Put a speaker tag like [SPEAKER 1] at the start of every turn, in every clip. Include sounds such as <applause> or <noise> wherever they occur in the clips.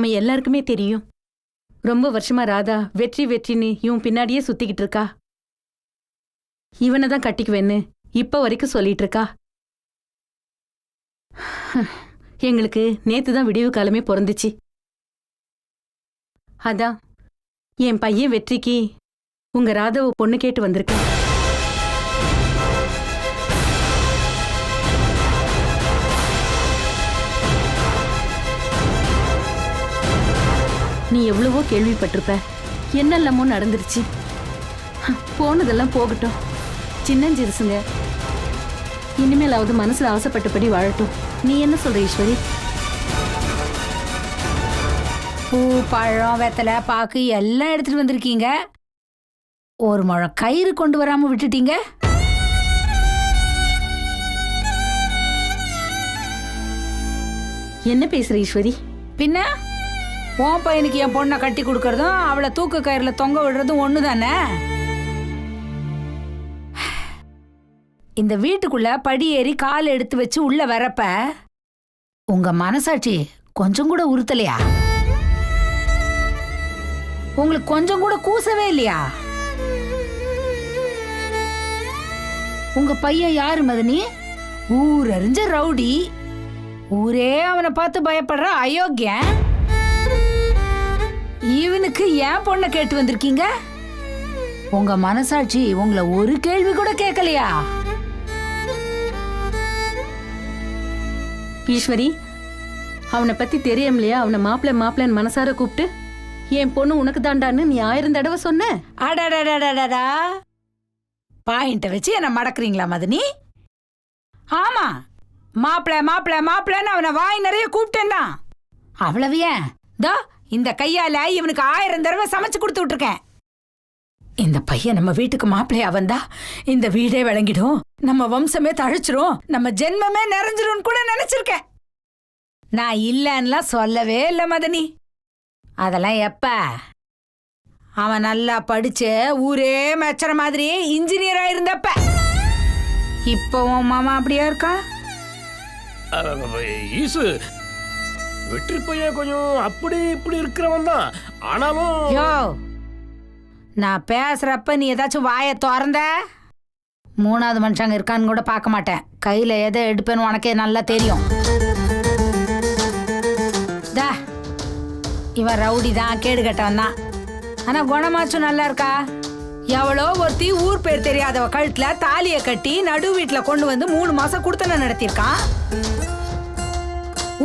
[SPEAKER 1] நம்ம எல்லாருக்குமே தெரியும். ரொம்ப வருஷமா ராதா வெற்றி வெற்றின்னு இவன் பின்னாடியே சுத்திக்கிட்டு இருக்கா. இவனை தான் கட்டிக்குவேன்னு இப்ப வரைக்கும் சொல்லிட்டு இருக்கா. எங்களுக்கு நேத்து தான் விடிவு காலமே பிறந்துச்சு. அதான் என் பையன் வெற்றிக்கு உங்க ராதாவை பொண்ணு கேட்டு வந்திருக்கேன். நீ எவ்வளவோ கேள்விப்பட்டிருப்ப. என்னெல்லாமோ நடந்துருச்சு. போனதெல்லாம் போகட்டும். சின்னஞ்சிறுசுங்க. இனிமேலாவது மனசுல ஆசைப்பட்டபடி வாழட்டும். நீ என்ன சொல்ற ஈஸ்வரி?
[SPEAKER 2] பூ பழம் வெத்தலை பாக்கு எல்லாம் எடுத்துட்டு வந்திருக்கீங்க. ஒரு முழம் கயிறு கொண்டு வராம விட்டுட்டீங்க.
[SPEAKER 1] என்ன பேசுற ஈஸ்வரி?
[SPEAKER 2] பின்ன? உன் பையனுக்கு என் பொண்ணை கட்டி கொடுக்கறதும் அவளை தூக்கு கயிறுல தொங்க விடுறதும் ஒன்று தானே இந்த வீட்டுக்குள்ள படி ஏறி கால் எடுத்து வச்சு உள்ள வரப்ப உங்க மனசாட்சி கொஞ்சம் கூட உறுத்தலையா? உங்களுக்கு கொஞ்சம் கூட கூசவே இல்லையா? உங்க பையன் யாரு மதனி? ஊரறிஞ்ச ரவுடி. ஊரே அவனை பார்த்து பயப்படுற அயோக்கியன். இவனுக்கு ஏன் பொண்ணை கேட்டு வந்திருக்கீங்க? உங்க மனசாட்சி உங்களை ஒரு கேள்வி கூட கேட்கலையா?
[SPEAKER 1] ஈஸ்வரி அவனை பத்தி தெரியும்லையா? அவனை மாப்பிள்ளை மாப்பிள்ளைன்னு மனசார கூப்பிட்டு என் பொண்ணு உனக்கு தாண்டான்னு நீ ஆயிரம் தடவை சொன்ன?
[SPEAKER 2] அடடடடடடா பாயிண்ட வச்சு என்ன மடக்குறீங்களா மதனி? ஆமா. மாப்பிள மாப்பிள மாப்பிளன்னு அவனை வாய் நிறைய கூப்பிட்டேன் தான். அவ்வளவு ஏன்? தோ இந்த கையால இவனுக்கு ஆயிரம் தடவை சமைச்சு கொடுத்து விட்டுருக்கேன். இந்த பையன் நம்ம வீட்டுக்கு மாப்பிள்ளையா வந்தா இந்த வீடே விளங்கிடும். நம்ம வம்சமே தழைச்சிரும். நம்ம ஜென்மமே நிறைஞ்சிரும் கூட நினைச்சிருக்கேன். நான் இல்லன்னுலாம் சொல்லவே இல்லை மதனி. அதெல்லாம் எப்ப? அவன் நல்லா படிச்சு ஊரே மெச்சற மாதிரி இன்ஜினியரா இருந்தப்ப. இப்போ உன் மாமா அப்படியா இருக்கா?
[SPEAKER 3] ஈசு வெற்றி பையன் கொஞ்சம் அப்படி இப்படி இருக்கிறவன் தான். ஆனாலும்
[SPEAKER 2] யோ நான் பேசுறப்ப நீ ஏதாச்சும் வாயை திறந்த? மூணாவது மனுஷங்க இருக்கான்னு கூட பார்க்க மாட்டேன். கையில எதை எடுப்பேன்னு உனக்கே நல்லா தெரியும். தா இவன் ரவுடி தான் கேடு கட்டவன் தான். ஆனா குணமாச்சும் நல்லா இருக்கா? எவ்வளோ ஒருத்தி ஊர் பேர் தெரியாதவ கழுத்துல தாலியை கட்டி நடு வீட்டில் கொண்டு வந்து மூணு மாசம் கொடுத்தன நடத்தியிருக்கான்.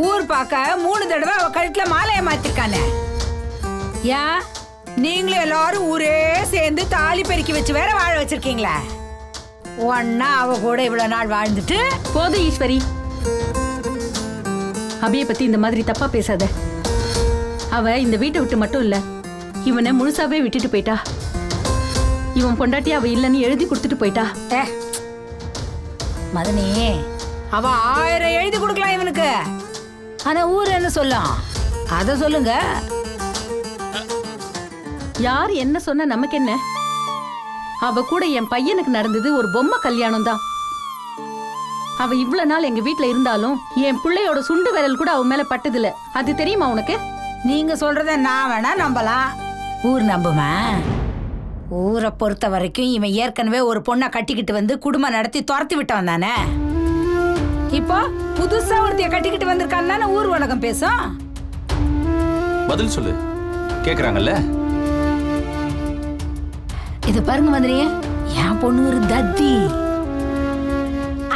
[SPEAKER 2] ஊர் பார்க்க மூணு தடவை அவ கழுத்துல மாலையை மாத்திருக்கானே. ஏன் நீங்களும் எல்லாரும் ஊரே சேர்ந்து தாலி பெருக்கி வச்சு வேற வாழ வச்சிருக்கீங்களே. ஒன்னா அவ கூட இவ்வளவு நாள் வாழ்ந்துட்டு.
[SPEAKER 1] போதும் ஈஸ்வரி. அபிய பத்தி இந்த மாதிரி தப்பா பேசாத. அவ இந்த வீட்டை விட்டு மட்டும் இல்ல இவனை முழுசாவே விட்டுட்டு போயிட்டா. இவன் பொண்டாட்டி அவ இல்லைன்னு எழுதி கொடுத்துட்டு போயிட்டா.
[SPEAKER 2] மதனி அவ ஆயிரம் எழுதி கொடுக்கலாம் இவனுக்கு. ஆனா ஊர் என்ன சொல்லும் அத சொல்லுங்க.
[SPEAKER 1] யார் என்ன சொன்ன நமக்கு என்ன? அவ கூட என் பையனுக்கு நடந்தது ஒரு பொம்மை கல்யாணம் தான் அவ இவ்வளவு நாள் எங்க வீட்ல இருந்தாலும் என் பிள்ளையோட சுண்டு விரல் கூட அவ மேல பட்டதில்ல. அது தெரியுமா உனக்கு?
[SPEAKER 2] நீங்க சொல்றத நான் வேணா நம்பலாம். ஊர் நம்புமா? ஊரை பொறுத்த வரைக்கும் இவன் ஏற்கனவே ஒரு பொண்ணை கட்டிக்கிட்டு வந்து குடும்பம் நடத்தி துரத்தி விட்டவன் தானே? இப்போ புதுசா ஒருத்தைய கட்டிக்கிட்டு வந்திருக்கான் தானே ஊர் உலகம் பேசும்?
[SPEAKER 4] பதில் சொல்லு. கேக்குறாங்கல்ல?
[SPEAKER 2] இது பாருங்க மதுரையே என் பொண்ணு ஒரு தத்தி.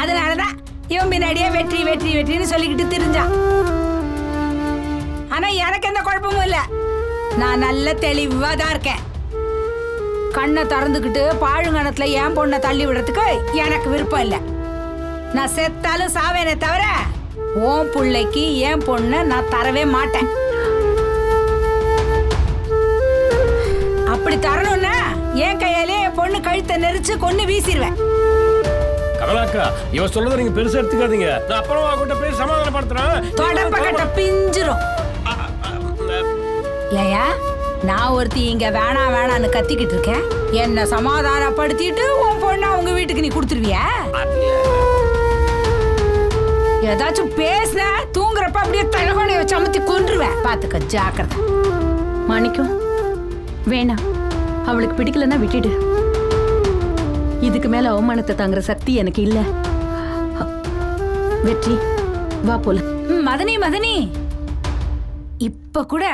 [SPEAKER 2] அதனாலதான் இவன் பின்னாடியே வெற்றி வெற்றி வெற்றின்னு சொல்லிக்கிட்டு திரிஞ்சான் ஆனா எனக்கு எந்த குழப்பமும் இல்ல. நான் நல்ல தெளிவா தான் இருக்கேன். கண்ணை திறந்துக்கிட்டு பாழுங்கணத்துல என் பொண்ணை தள்ளி விடுறதுக்கு எனக்கு விருப்பம் இல்ல. நான் செத்தாலும் சாவேனே தவிர உன் புள்ளைக்கு என் பொண்ணை நான் தரவே மாட்டேன். அப்படி தரணும்னா என் கையாலே என் பொண்ணு கழுத்தை நெரிச்சு கொன்னு வீசிடுவேன்
[SPEAKER 3] கமலாக்கா இவன் சொல்றதை நீங்க பெருசா எடுத்துக்காதீங்க. நான் அப்புறம் அவகிட்ட பேசி சமாதானப்படுத்துறேன்.
[SPEAKER 2] தொடப்ப கட்ட பிஞ்சிரும். ஏயா நான் ஒருத்தி இங்க வேணா வேணான்னு கத்திக்கிட்டு இருக்கேன். என்ன சமாதானப்படுத்திட்டு உன் பொண்ணை உங்க வீட்டுக்கு நீ கொடுத்துருவியா? ஏதாச்சும் பேசுன தூங்குற பாக்குறப்ப அப்படியே தலகோணைய வச்சு அமுத்தி கொன்றுவேன். பாத்துக்க ஜாக்கிரதை.
[SPEAKER 1] மாணிக்கம் வேணாம். அவளுக்கு பிடிக்கலன்னா விட்டுடு. இதுக்கு மேல அவமானத்தை தாங்குற சக்தி எனக்கு இல்ல. வெற்றி வா போல
[SPEAKER 2] மதனி மதனி. இப்ப கூட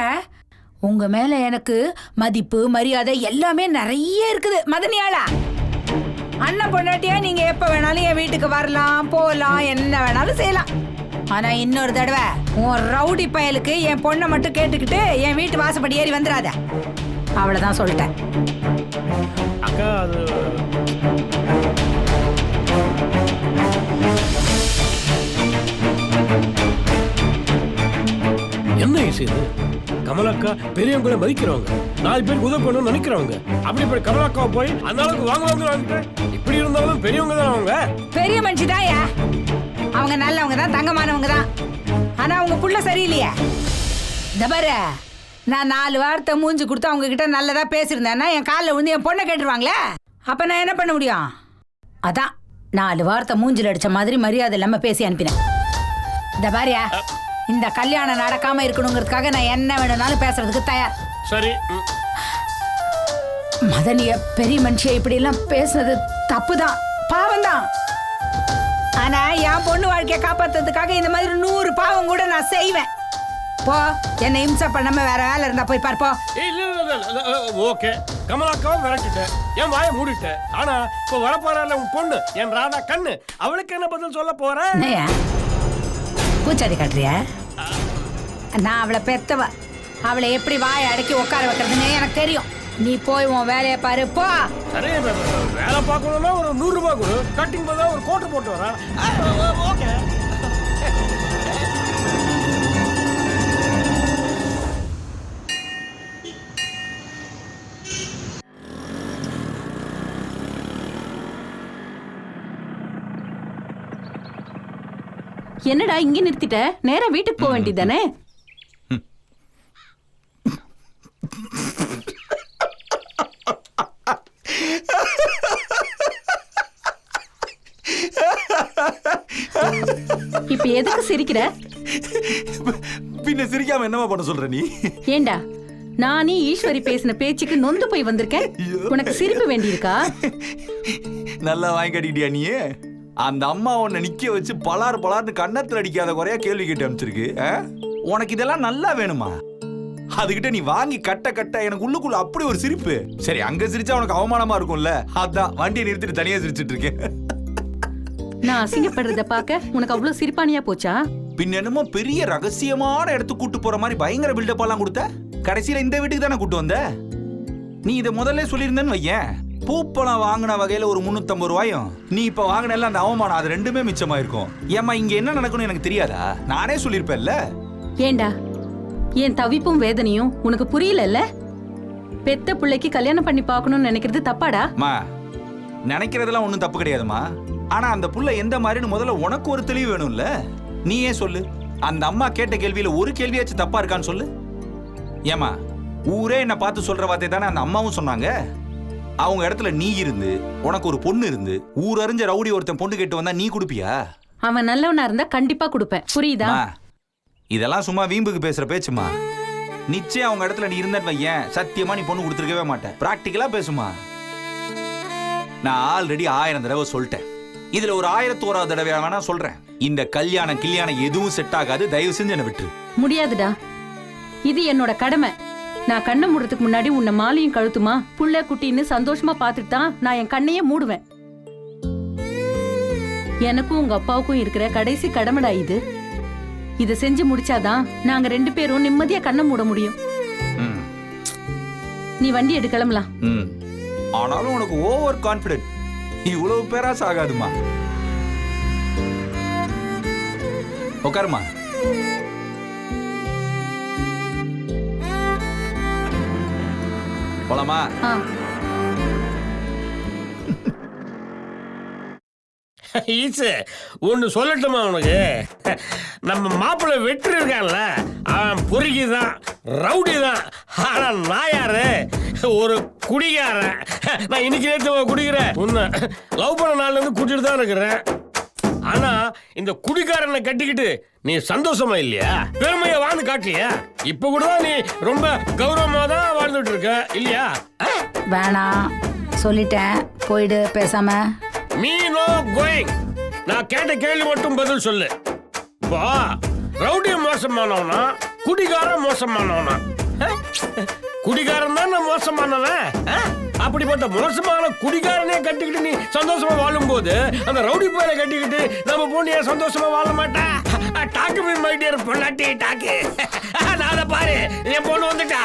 [SPEAKER 2] உங்க மேல எனக்கு மதிப்பு மரியாதை எல்லாமே நிறைய இருக்குது. மதனியாளா? அண்ணன் பொண்டாட்டியா நீங்க எப்ப வேணாலும் என் வீட்டுக்கு வரலாம் போகலாம் என்ன வேணாலும் செய்யலாம். ஆனா இன்னொரு தடவை உன் ரவுடி பயலுக்கு என் பொண்ணை மட்டும் கேட்டுக்கிட்டு என் வீட்டு வாசப்படி ஏறி வந்துடாத. அவ்வளவுதான் சொல்லிட்டேன்.
[SPEAKER 3] அக்கா அது என்ன இது? கமலாக்கா பெரியவங்களை மதிக்கிறவங்க. நாலு பேருக்கு உதவி பண்ணணும்னு நினைக்கிறவங்க. அப்படி இப்படி கமலாக்காவை போய் அந்த அளவுக்கு வாங்க வாங்க வாங்கிட்டு இப்படி இருந்தாலும் பெரியவங்க தான் அவங்க?
[SPEAKER 2] பெரிய மனுஷி அவங்க நல்லவங்க தான் தங்கமானவங்க தான். ஆனா அவங்க புள்ள சரியில்லையே. இந்த பாரு நான் நாலு வார்த்தை மூஞ்சி கொடுத்து அவங்க கிட்ட நல்லதா பேசியிருந்தேன்னா என் காலில் விழுந்து என் பொண்ணை கேட்டுருவாங்களே? அப்ப நான் என்ன பண்ண முடியும்? அதான் நாலு வார்த்தை மூஞ்சில் அடிச்ச மாதிரி மரியாதை இல்லாம பேசி அனுப்பினேன். இந்த பாரியா இந்த கல்யாணம் நடக்காம இருக்கணுங்கிறதுக்காக நான் என்ன வேணும்னாலும் பேசுறதுக்கு தயார்.
[SPEAKER 3] சரி.
[SPEAKER 2] மதனிய பெரிய மனுஷிய இப்படி எல்லாம் பேசுனது தப்புதான். பாவம்தான். ஆனா என் பொண்ணு வாழ்க்கைய காப்பாத்துறதுக்காக இந்த மாதிரி நூறு பாவம் கூட நான் செய்வேன். போ என்னை இம்சை பண்ணாம வேற வேலை இருந்தா போய் பார்ப்போ
[SPEAKER 3] ஏய், இல்ல இல்ல, இல்ல, ஓகே. கமலாக்காவும் விரட்டிட்டேன். என் வாயை மூடிட்டேன். ஆனா இப்போ வரப்போறாள் உன் பொண்ணு என் ராதா கண்ணு அவளுக்கு என்ன பதில் சொல்ல போறேன்
[SPEAKER 2] பூச்சாடி காட்டுறியா? நான் அவளை பெத்தவ. அவளை எப்படி வாயை அடக்கி உட்கார வைக்கிறதுன்னு எனக்கு தெரியும். நீ போய் உன் வேலையை பாரு போ.
[SPEAKER 3] சரி வேலை பார்க்கணும்னா ஒரு நூறு ரூபாய் கொடு. கட்டிங் பார்த்தா ஒரு கோட்டை போட்டு வரேன். ஓகே.
[SPEAKER 1] என்னடா இங்க நிறுத்திட்ட? நேரா வீட்டுக்கு போக வேண்டியதானே இப்ப எதுக்கு சிரிக்கிற?
[SPEAKER 5] பின்ன சிரிக்காம என்னமா பண்ண சொல்ற நீ?
[SPEAKER 1] ஏண்டா நானே ஈஸ்வரி பேசின பேச்சுக்கு நொந்து போய் வந்திருக்கேன். உனக்கு சிரிப்பு வேண்டியிருக்கா?
[SPEAKER 5] நல்லா வாங்கி கட்டிட்டியா நீ? அந்த அம்மா உன்னை நிக்க வச்சு பலார் பலார்னு கன்னத்துல அடிக்காத குறையா கேள்வி கேட்டு அனுப்பிச்சிருக்கு ஆ? உனக்கு இதெல்லாம் நல்லா வேணுமா? அதுகிட்ட நீ வாங்கி கட்ட கட்ட எனக்கு உள்ளுக்குள்ள அப்படி ஒரு சிரிப்பு. சரி அங்க சிரிச்சா உனக்கு அவமானமா இருக்கும்ல? அதான் வண்டியை நிறுத்திட்டு தனியா சிரிச்சிட்டு இருக்கேன்.
[SPEAKER 1] நான் அசிங்கப்படுறத பார்க்க உனக்கு அவ்வளவு சிரிப்பானியா போச்சா?
[SPEAKER 5] பின் என்னமோ பெரிய ரகசியமான இடத்துக்கு கூட்டு போற மாதிரி பயங்கர பில்டப் எல்லாம் கொடுத்த? கடைசியில இந்த வீட்டுக்கு தானே கூட்டு வந்த? நீ இதை முதல்ல சொல்லியிருந்தேன்னு வையேன். பூப்பழம் வாங்கின வகையில ஒரு முன்னூத்தம்பது ரூபாயும் நீ இப்ப வாங்கின அந்த அவமானம் அது ரெண்டுமே மிச்சமாயிருக்கும். ஏம்மா இங்க என்ன நடக்கணும் எனக்கு தெரியாதா? நானே சொல்லியிருப்பேன்ல.
[SPEAKER 1] ஏண்டா? என் தவிப்பும் வேதனையும் உனக்கு புரியலல்ல? பெத்த பிள்ளைக்கு கல்யாணம் பண்ணி பார்க்கணும்னு நினைக்கிறது தப்பாடா?
[SPEAKER 5] நினைக்கிறதெல்லாம் ஒன்றும் தப்பு கிடையாதுமா. ஆனா அந்த புள்ள எந்த மாதிரின்னு முதல்ல உனக்கு ஒரு தெளிவு வேணும்ல. நீ ஏன் சொல்லு? அந்த அம்மா கேட்ட கேள்வியில ஒரு கேள்வியாச்சும் தப்பா இருக்கான்னு சொல்லு. ஏமா ஊரே என்ன பார்த்து சொல்ற வார்த்தை தானே அந்த அம்மாவும் சொன்னாங்க? அவங்க இடத்துல நீ இருந்து உனக்கு ஒரு பொண்ணு இருந்து ஊர் அறிஞ்ச ரவுடி ஒருத்தன் பொண்ணு கேட்டு வந்தா நீ கொடுப்பியா?
[SPEAKER 1] அவன் நல்லவனா இருந்தா கண்டிப்பா கொடுப்பேன். புரியுதா?
[SPEAKER 5] இதெல்லாம் சும்மா வீம்புக்கு பேசுற பேச்சுமா. நிச்சயம் அவங்க இடத்துல நீ இருந்தன்னு வையேன். சத்தியமா நீ பொண்ணு கொடுத்துருக்கவே மாட்டேன். பிராக்டிக்கலா பேசுமா. நான் ஆல்ரெடி ஆயிரம் தடவை சொல்லிட்டேன். இதுல ஒரு ஆயிரத்தி ஓராவது தடவை வேணா சொல்றேன். இந்த கல்யாணம் கில்யாணம் எதுவும் செட் ஆகாது. தயவு செஞ்சு என்ன விட்டுரு.
[SPEAKER 1] முடியாதுடா. இது என்னோட கடமை. நான் கண்ணை மூடுறதுக்கு முன்னாடி உன்னை மாலையும் கழுத்துமா புள்ள குட்டின்னு சந்தோஷமா பார்த்துட்டு தான் நான் என் கண்ணையே மூடுவேன். எனக்கும் உங்க அப்பாவுக்கும் இருக்கிற கடைசி கடமைடா இது. இதை செஞ்சு முடிச்சாதான் நாங்க ரெண்டு பேரும் நிம்மதியா கண்ணை மூட முடியும். நீ வண்டி எடு கிளம்பலாம்
[SPEAKER 5] ம். ஆனாலும் உனக்கு ஓவர் கான்பிடென்ட் இவ்வளவு பேராசு ஆகாதுமா உட்காருமா போலாமா?
[SPEAKER 3] ஈசு ஒன்று சொல்லட்டுமா உனக்கு? நம்ம மாப்பிள்ளை வெற்றி இருக்கான்ல அவன் பொறுக்கி தான் ரவுடி தான் ஆனால் நான் யாரு? ஒரு குடிகாரன். நான் இன்னைக்கு நேற்று குடிக்கிறேன் உன்னை லவ் பண்ண நாள்ல இருந்து குடிச்சிட்டு தான் இருக்கிறேன். ஆனா இந்த குடிகாரனை கட்டிக்கிட்டு நீ சந்தோஷமா இல்லையா? பெருமையை வாழ்ந்து காட்டலையா இப்ப கூட தான் நீ ரொம்ப கௌரவமா தான் வாழ்ந்துட்டு இருக்க இல்லையா?
[SPEAKER 2] வேணாம். சொல்லிட்டேன். போயிடு பேசாம.
[SPEAKER 3] மீ நோ கோயிங் நான் கேட்ட கேள்வி மட்டும் பதில் சொல்லு. இப்போ ரவுடி மோசமானவனா? குடிகாரன் மோசமானவனா? குடிகாரன் தான் நான் மோசமானவன் அப்படிப்பட்ட மோசமான குடிகாரனே கட்டிக்கிட்டு நீ சந்தோஷமா வாழும்போது அந்த ரவுடி போயில கட்டிக்கிட்டு நம்ம பொண்ணு ஏன் சந்தோஷமா வாழ மாட்டா? டாக்கு மீ மை டியர் பொண்டாட்டி டாக்கு. நான் அதை பாரு என் பொண்ணு வந்துட்டா.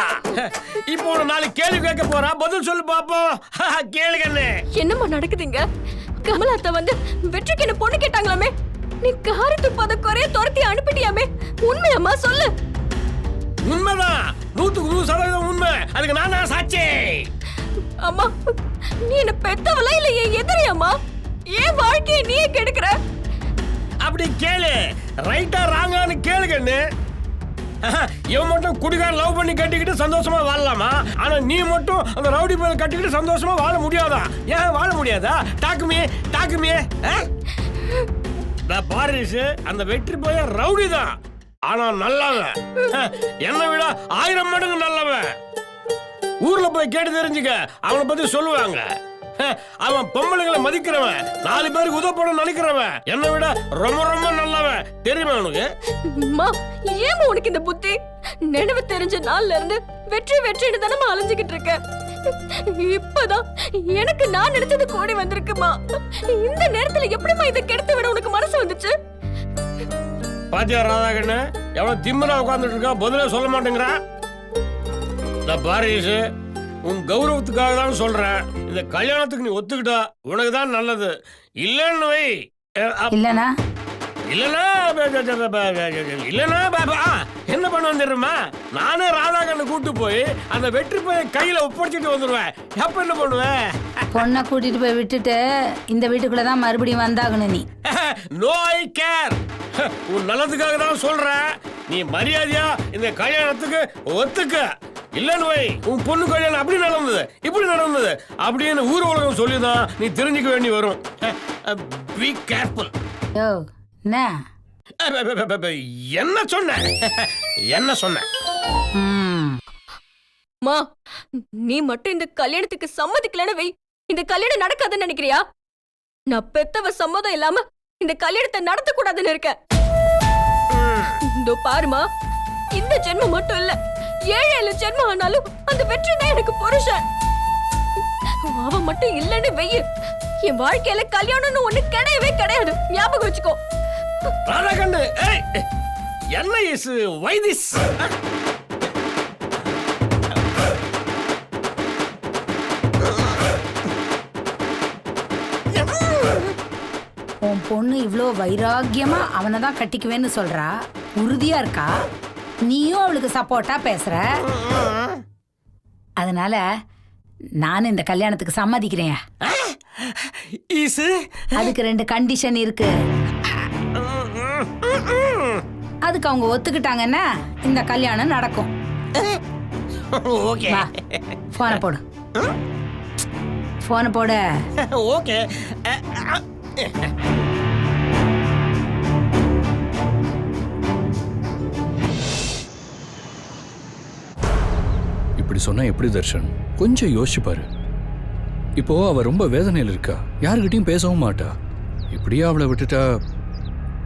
[SPEAKER 3] இப்போ ஒரு நாலு கேள்வி கேட்க போறா. பதில் சொல்லு பாப்போம். அஹ்,
[SPEAKER 6] என்னம்மா நடக்குதுங்க? கமலாத்த வந்து வெற்றிக்கு என்ன பொண்ணு கேட்டாங்களாமே? நீ காரி துப்பாத குறைய துரத்தி அனுப்பிட்டியாமே? உண்மையம்மா சொல்லு.
[SPEAKER 3] உண்மைதான். நூத்துக்கு நூறு சதவீதம் உண்மை. அதுக்கு நான் தான் சாட்சி.
[SPEAKER 6] அம்மா நீ என்ன பெத்தவளா இல்ல என் எதிரியாம்மா ஏன் வாழ்க்கையை நீயே கெடுக்கிற?
[SPEAKER 3] அப்படி கேளு. ரைட்டா ராங்கான்னு கேளுங்கன்னு ஆஹா, இவன் மட்டும் குடிகார லவ் பண்ணி கட்டிக்கிட்டு சந்தோஷமா வாழலாமா? ஆனா நீ மட்டும் அந்த ரவுடி போய் கட்டிக்கிட்டு சந்தோஷமா வாழ முடியாதா? ஏன் வாழ முடியாதா? டாக்குமே டாக்குமே நான் பாரிசு அந்த வெற்றி போய ரவுடி தான். ஆனா நல்லவன். என்னை விட ஆயிரம் மடங்கு நல்லவன். ஊர்ல போய் கேட்டு தெரிஞ்சுக்க அவனை பத்தி சொல்லுவாங்க. <laughs> அவன் பொம்பளைங்களை மதிக்கிறவன். நாலு பேருக்கு உதவப்பட நினைக்கிறவன். என்னை விட ரொம்ப ரொம்ப நல்லவன். தெரியுமா உனக்கு?
[SPEAKER 6] அம்மா ஏம்மா உனக்கு இந்த புத்தி? நினைவு தெரிஞ்ச நாள்ல இருந்து வெற்றி வெற்றின்னு தானே அலைஞ்சுகிட்டு இருக்க. இப்பதான் எனக்கு நான் நினைச்சது கோடி வந்திருக்குமா? இந்த நேரத்துல எப்படிம்மா இதை கெடுத்து விட உனக்கு மனசு வந்துச்சு?
[SPEAKER 3] பாத்தியா ராதாகண்ண எவ்வளவு திம்மரா உட்கார்ந்துட்டு இருக்கா பதிலே சொல்ல மாட்டேங்கிறா இந்த பாரிசு உன் கௌரவத்துக்காக தான் சொல்றேன். இந்த கல்யாணத்துக்கு நீ ஒத்துக்கிட்டா உனக்கு தான் நல்லது. இல்லைன்னு வை.
[SPEAKER 2] இல்லனா
[SPEAKER 3] இல்லனா இல்லனா என்ன பண்ணுவேன் தெரியுமா? நானே ராதாகண்ணை கூட்டு போய் அந்த வெற்றி போய் கையில ஒப்படைச்சிட்டு வந்துருவேன். அப்ப என்ன பண்ணுவேன்?
[SPEAKER 2] பொண்ணை கூட்டிட்டு போய் விட்டுட்டு இந்த வீட்டுக்குள்ள தான் மறுபடியும் வந்தாகணும் நீ.
[SPEAKER 3] நோ ஐ கேர் உன் நல்லதுக்காக தான் சொல்றேன். நீ மரியாதையா இந்த கல்யாணத்துக்கு ஒத்துக்க. இல்லன்னு வை. உன் பொண்ணு கல்யாணம் அப்படி நடந்தது இப்படி நடந்தது. அப்படின்னு ஊர் உலகம் சொல்லிதான் நீ தெரிஞ்சுக்க வேண்டி வரும். பி கேர்ஃபுல்
[SPEAKER 2] யோ என்ன?
[SPEAKER 3] என்ன சொன்ன? என்ன சொன்ன?
[SPEAKER 2] ம்.
[SPEAKER 6] நீ மட்டும் இந்த கல்யாணத்துக்கு சம்மதிக்கலன்னு வை. இந்த கல்யாணம் நடக்காதுன்னு நினைக்கிறியா? நான் பெத்தவ சம்மதம் இல்லாம இந்த கல்யாணத்தை நடத்த கூடாதுன்னு இருக்க இதோ பாருமா இந்த ஜென்மம் மட்டும் இல்ல. ஏழு ஏழு ஜென்மம் ஆனாலும் அந்த வெற்றி தான் எனக்கு புருஷன். அவன் மட்டும் இல்லன்னு வெய்யு. என் வாழ்க்கையில கல்யாணம்னு ஒண்ணு கிடையவே கிடையாது. ஞாபகம் வச்சுக்கோ.
[SPEAKER 3] ராதாகண்ணு ஏய் என்ன இஸ் வை திஸ்
[SPEAKER 2] உன் பொண்ணு இவ்வளோ வைராக்கியமா அவனை தான் கட்டிக்குவேன்னு சொல்றா? உறுதியா இருக்கா? நீயும் அவளுக்கு சப்போர்ட்டா பேசுற? அதனால நான் இந்த கல்யாணத்துக்கு சம்மதிக்கிறேன். அதுக்கு ரெண்டு கண்டிஷன் இருக்கு. அதுக்கு அவங்க ஒத்துக்கிட்டாங்கன்னா இந்த கல்யாணம் நடக்கும்.
[SPEAKER 3] ஓகே.
[SPEAKER 2] போனை போடு. போனை போடு.
[SPEAKER 3] ஓகே.
[SPEAKER 7] இப்படி சொன்னா எப்படி தர்ஷன்? கொஞ்சம் யோசிச்சு பாரு இப்போ அவ ரொம்ப வேதனையில் இருக்கா? யாருக்கிட்டையும் பேசவும் மாட்டா. இப்படியே அவளை விட்டுட்டா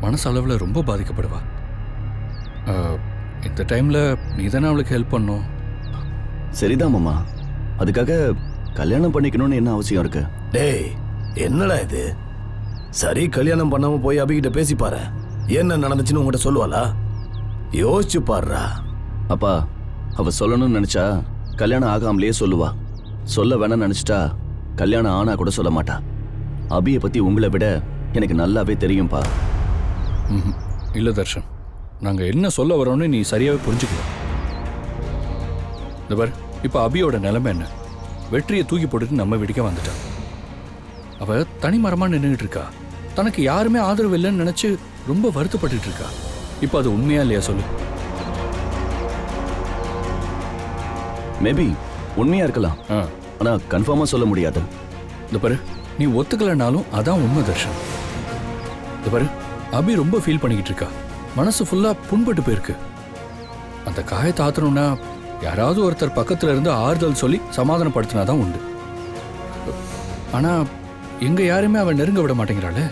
[SPEAKER 7] மனசளவில் ரொம்ப பாதிக்கப்படுவா. இந்த டைம்ல நீ தானே அவளுக்கு ஹெல்ப் பண்ணும்?
[SPEAKER 8] சரிதான் மாமா. அதுக்காக கல்யாணம் பண்ணிக்கணும்னு என்ன அவசியம் இருக்கு?
[SPEAKER 9] டேய் என்னடா இது? சரி கல்யாணம் பண்ணாம போய் அபிகிட்ட பேசி பாரு. என்ன நடந்துச்சுன்னு உங்ககிட்ட சொல்லுவாளா? யோசிச்சு பாருடா.
[SPEAKER 8] அப்பா அவ சொல்லணும்னு நினைச்சா கல்யாணம் ஆகாமலே சொல்லுவா. சொல்ல வேணாம்னு நினைச்சிட்டா கல்யாணம் ஆனா கூட சொல்ல மாட்டா. அபியை பத்தி உங்களை விட எனக்கு நல்லாவே தெரியும்பா.
[SPEAKER 7] ம்ஹும். இல்ல தர்ஷன் நாங்க என்ன சொல்ல வரோம்னு நீ சரியாவே புரிஞ்சுக்கலாம் இந்த பார் இப்போ அபியோட நிலைமை என்ன? வெற்றியை தூக்கி போட்டுட்டு நம்ம வீட்டுக்கே வந்துட்டான். அவ தனிமரமா நின்றுட்டு இருக்கா. தனக்கு யாருமே ஆதரவு இல்லைன்னு நினைச்சு ரொம்ப வருத்தப்பட்டுட்டு இருக்கா. இப்போ அது உண்மையா இல்லையா சொல்லு.
[SPEAKER 8] மேபி உண்மையா இருக்கலாம். ஆனா கன்ஃபார்மா சொல்ல முடியாது.
[SPEAKER 7] இந்த பாரு நீ ஒத்துக்கலைனாலும் அதான் உண்மை தர்ஷன். இந்த பாரு அபி ரொம்ப ஃபீல் பண்ணிக்கிட்டு இருக்கா. மனசு ஃபுல்லா புண்பட்டு போயிருக்கு. அந்த காயத்தை ஆத்தணும்னா யாராவது ஒருத்தர் பக்கத்துல இருந்து ஆறுதல் சொல்லி சமாதானப்படுத்தினாதான் உண்டு. ஆனா எங்க யாருமே அவன் நெருங்க விட மாட்டேங்கிறாளே.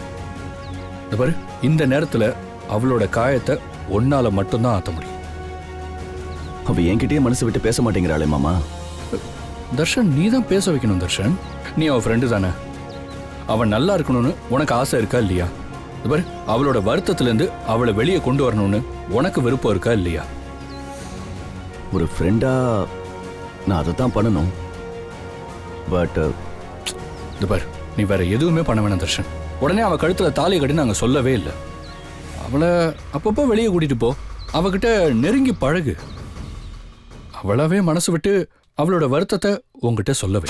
[SPEAKER 7] இந்த பாரு இந்த நேரத்துல அவளோட காயத்தை ஒன்னால மட்டும்தான் ஆத்த முடியும்.
[SPEAKER 8] அவ என்கிட்டயே மனசு விட்டு பேச மாட்டேங்கிறாளே மாமா.
[SPEAKER 7] தர்ஷன் நீ தான் பேச வைக்கணும் தர்ஷன். நீ அவ ஃப்ரெண்டு தானே. அவன் நல்லா இருக்கணும்னு உனக்கு ஆசை இருக்கா இல்லையா? இது பாரு அவளோட வருத்தத்திலேருந்து அவளை வெளியே கொண்டு வரணும்னு உனக்கு விருப்பம் இருக்கா இல்லையா?
[SPEAKER 8] ஒரு ஃப்ரெண்டா நான் அதை தான் பண்ணணும் பட்
[SPEAKER 7] இது பாரு நீ வேற எதுவுமே பண்ண வேணாம் தர்ஷன். உடனே அவ கழுத்துல தாலி கட்டி நாங்க சொல்லவே இல்லை. அவளை அப்பப்போ வெளியே கூட்டிட்டு போ. அவகிட்ட நெருங்கி பழகு. அவளாவே மனசு விட்டு அவளோட வருத்தத்தை உன்கிட்ட சொல்லவே.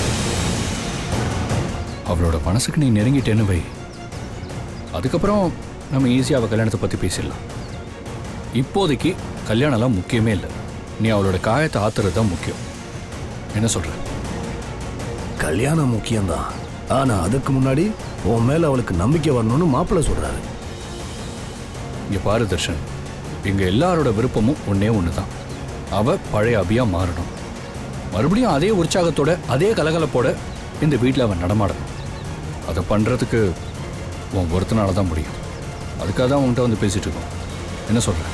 [SPEAKER 7] அவளோட மனசுக்கு நீ நெருங்கிட்டேன்னு வை. அதுக்கப்புறம் நம்ம ஈஸியாக அவள் கல்யாணத்தை பற்றி பேசிடலாம். இப்போதைக்கு கல்யாணம்லாம் முக்கியமே இல்லை. நீ அவளோட காயத்தை ஆத்துறது தான் முக்கியம். என்ன சொல்ற?
[SPEAKER 9] கல்யாணம் முக்கியம்தான். ஆனா அதுக்கு முன்னாடி உன் மேல அவளுக்கு நம்பிக்கை வரணும்னு மாப்பிள்ளை சொல்றாரு.
[SPEAKER 7] இங்க பாரு தர்ஷன். எங்க எல்லாரோட விருப்பமும் ஒன்னே ஒன்று தான் அவ பழைய அபியா மாறணும். மறுபடியும் அதே உற்சாகத்தோட அதே கலகலப்போட இந்த வீட்டில் அவன் நடமாடணும். அதை பண்றதுக்கு உன் ஒருத்தனால தான் முடியும். அதுக்காக தான் உன்கிட்ட வந்து பேசிட்டு இருக்கோம். என்ன சொல்ற?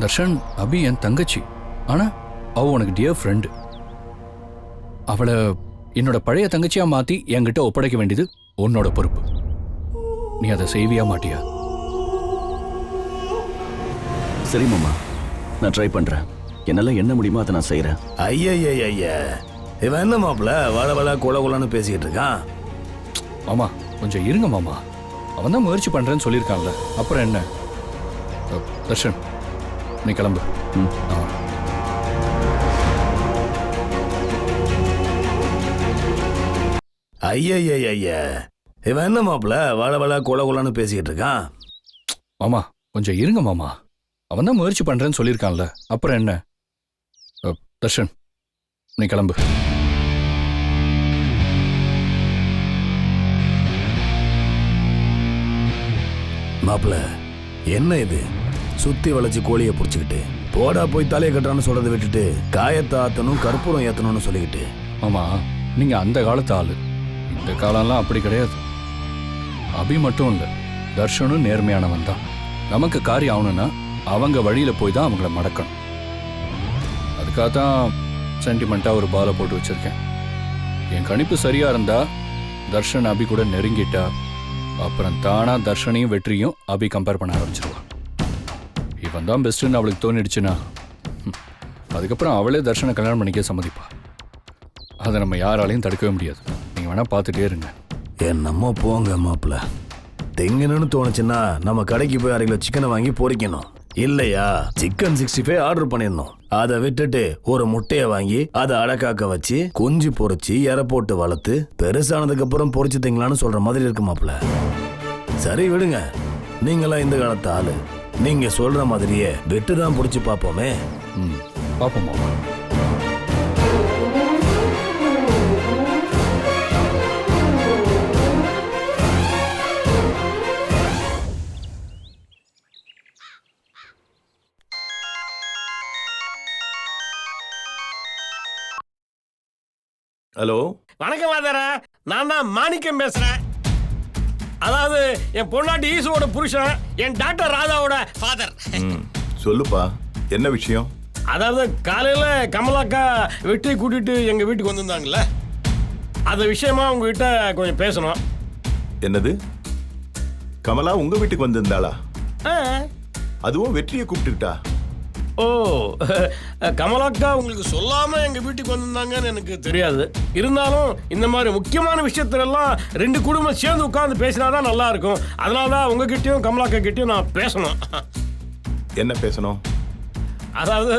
[SPEAKER 7] தர்ஷன் அபி என் தங்கச்சி. ஆனா அவள் உனக்கு டியர் ஃப்ரெண்டு அவளை என்னோட பழைய தங்கச்சியாக மாற்றி என்கிட்ட ஒப்படைக்க வேண்டியது உன்னோட பொறுப்பு. நீ அதை செய்வியா மாட்டியா?
[SPEAKER 8] சரி மாமா. நான் ட்ரை பண்றேன். என்னால என்ன முடியுமோ அதை நான் செய்றேன்.
[SPEAKER 9] ஐய இவன் என்ன மாப்பிள்ள வள வள கொல கொலன்னு பேசிக்கிட்டு இருக்கான்.
[SPEAKER 7] மாமா கொஞ்சம் இருங்க மாமா. அவன் தான் முயற்சி பண்றேன்னு சொல்லியிருக்கான்ல. அப்புறம் என்ன? தர்ஷன் நீ கிளம்பு.
[SPEAKER 8] ம்.
[SPEAKER 7] ஆ.
[SPEAKER 9] ஐய இவன் என்ன மாப்பிள்ள வள வள கொல கொலன்னு பேசிக்கிட்டு இருக்கான்.
[SPEAKER 7] மாமா கொஞ்சம் இருங்க மாமா. அவன் தான் முயற்சி பண்றேன்னு சொல்லியிருக்கான்ல. அப்புறம் என்ன? தர்ஷன் நீ கிளம்பு.
[SPEAKER 9] மாப்பிள்ள என்ன இது? சுத்தி வளைச்சு கோழியை பிடிச்சிக்கிட்டு போடா போய் தலையை கட்டுறான்னு சொல்றதை விட்டுட்டு காயத்தை ஆத்தணும் கற்பூரம் ஏத்தணும்னு சொல்லிக்கிட்டு.
[SPEAKER 7] மாமா நீங்க அந்த காலத்து ஆளு. இந்த காலம்லாம் அப்படி கிடையாது. அபி மட்டும் இல்லை தர்ஷனும் நேர்மையானவன் தான் நமக்கு காரியம் ஆகணும்னா அவங்க வழியில் போய் தான் அவங்கள மடக்கணும். அதுக்காக தான் சென்டிமெண்ட்டாக ஒரு பாலை போட்டு வச்சிருக்கேன். என் கணிப்பு சரியாக இருந்தால் தர்ஷன் அபி கூட நெருங்கிட்டா அப்புறம் தானாக தர்ஷனையும் வெற்றியும் அபி கம்பேர் பண்ண ஆரம்பிச்சிருவான் இவன் தான் பெஸ்ட்டுன்னு அவளுக்கு தோணிடுச்சுன்னா அதுக்கப்புறம் அவளே தர்ஷனை கல்யாணம் பண்ணிக்க சம்மதிப்பா. அதை நம்ம யாராலையும் தடுக்கவே முடியாது. நீங்கள் வேணால் பார்த்துட்டே இருங்க.
[SPEAKER 9] என்னமோ போங்க மாப்பிள்ள. திங்கணும்னு தோணுச்சுன்னா நம்ம கடைக்கு போய் அரை கிலோ சிக்கனை வாங்கி பொறிக்கணும். இல்லையா? சிக்கன் சிக்ஸ்டி ஃபைவ் ஆர்டர் பண்ணியிருந்தோம். அதை விட்டுட்டு ஒரு முட்டையை வாங்கி அதை அடக்காக்க வச்சு குஞ்சு பொறிச்சு இற போட்டு வளர்த்து பெருசானதுக்கு அப்புறம் பொரிச்சு சொல்ற மாதிரி இருக்கு சரி விடுங்க. நீங்களாம் இந்த காலத்து ஆளு. நீங்க சொல்ற மாதிரியே வெட்டு தான் பிடிச்சி பார்ப்போமே.
[SPEAKER 7] ம். பார்ப்போம் மாமா.
[SPEAKER 10] ஹலோ?
[SPEAKER 3] வணக்கம் வாதர நான் தான் மாணிக்கம் பேசுறேன். அதாவது என் பொண்டாட்டி ஈசுவோட புருஷன் என் டாக்டர் ராதாவோட ஃபாதர்
[SPEAKER 10] சொல்லுப்பா. என்ன விஷயம்?
[SPEAKER 3] அதாவது காலையில கமலாக்கா வெற்றி கூட்டிட்டு எங்க வீட்டுக்கு வந்திருந்தாங்கல்ல? அந்த விஷயமா உங்ககிட்ட கொஞ்சம் பேசணும்.
[SPEAKER 10] என்னது? கமலா உங்க வீட்டுக்கு வந்திருந்தாளா?
[SPEAKER 3] ஆ.
[SPEAKER 10] அதுவும் வெற்றியை கூப்பிட்டுக்கிட்டா?
[SPEAKER 3] ஓ கமலாக்கா உங்களுக்கு சொல்லாம எங்க வீட்டுக்கு வந்திருந்தாங்கன்னு எனக்கு தெரியாது. இருந்தாலும் இந்த மாதிரி முக்கியமான விஷயத்துல எல்லாம் ரெண்டு குடும்பம் சேர்ந்து உட்கார்ந்து பேசினாதான் நல்லா இருக்கும் அதனால தான் உங்ககிட்டயும் கமலாக்கா கிட்டயும் நான் பேசணும்.
[SPEAKER 10] என்ன பேசணும்?
[SPEAKER 3] அதாவது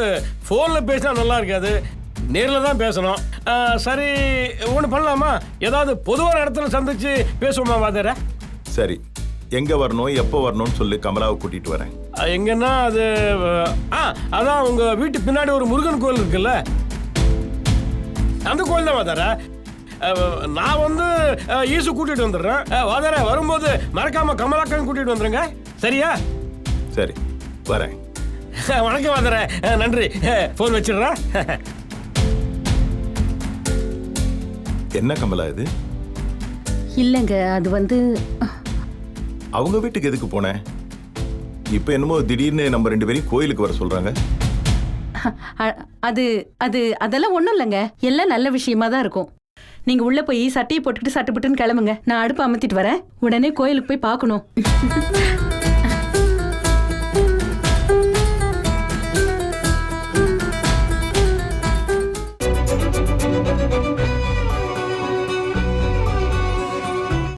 [SPEAKER 3] ஃபோனில் பேசினா நல்லா இருக்காது நேரில் தான் பேசணும். சரி ஒன்று பண்ணலாமா? ஏதாவது பொதுவான இடத்துல சந்திச்சு பேசுவோமா வாதர
[SPEAKER 10] சரி. எங்க வரணும் எப்போ வரணும்னு சொல்லி கமலாவை கூட்டிட்டு வரேன்.
[SPEAKER 3] எங்கன்னா அது ஆ அதான் உங்கள் வீட்டு பின்னாடி ஒரு முருகன் கோயில் இருக்குல்ல? அந்த கோயில் தான் வாதர. நான் வந்து ஈசு கூட்டிட்டு வந்துடுறேன். வாதர வரும்போது மறக்காம கமலாக்கன் கூட்டிட்டு வந்துருங்க. சரியா?
[SPEAKER 10] சரி வரேன். <laughs>
[SPEAKER 3] வணக்கம் வாதர. நன்றி. ஃபோன் வச்சிடுறேன்.
[SPEAKER 10] என்ன கமலா இது?
[SPEAKER 1] இல்லைங்க அது வந்து
[SPEAKER 10] அவங்க வீட்டுக்கு எதுக்கு போனேன் இப்போ என்னமோ திடீர்னு நம்ம ரெண்டு பேரும் கோயிலுக்கு வர சொல்றாங்க.
[SPEAKER 1] அது அது அதெல்லாம் ஒன்றும் இல்லைங்க. எல்லாம் நல்ல விஷயமா தான் இருக்கும். நீங்க உள்ள போய் சட்டையை போட்டுக்கிட்டு சட்டுப்பட்டுன்னு கிளம்புங்க. நான் அடுப்பு அமர்த்திட்டு வரேன். உடனே கோயிலுக்கு போய் பார்க்கணும். <laughs>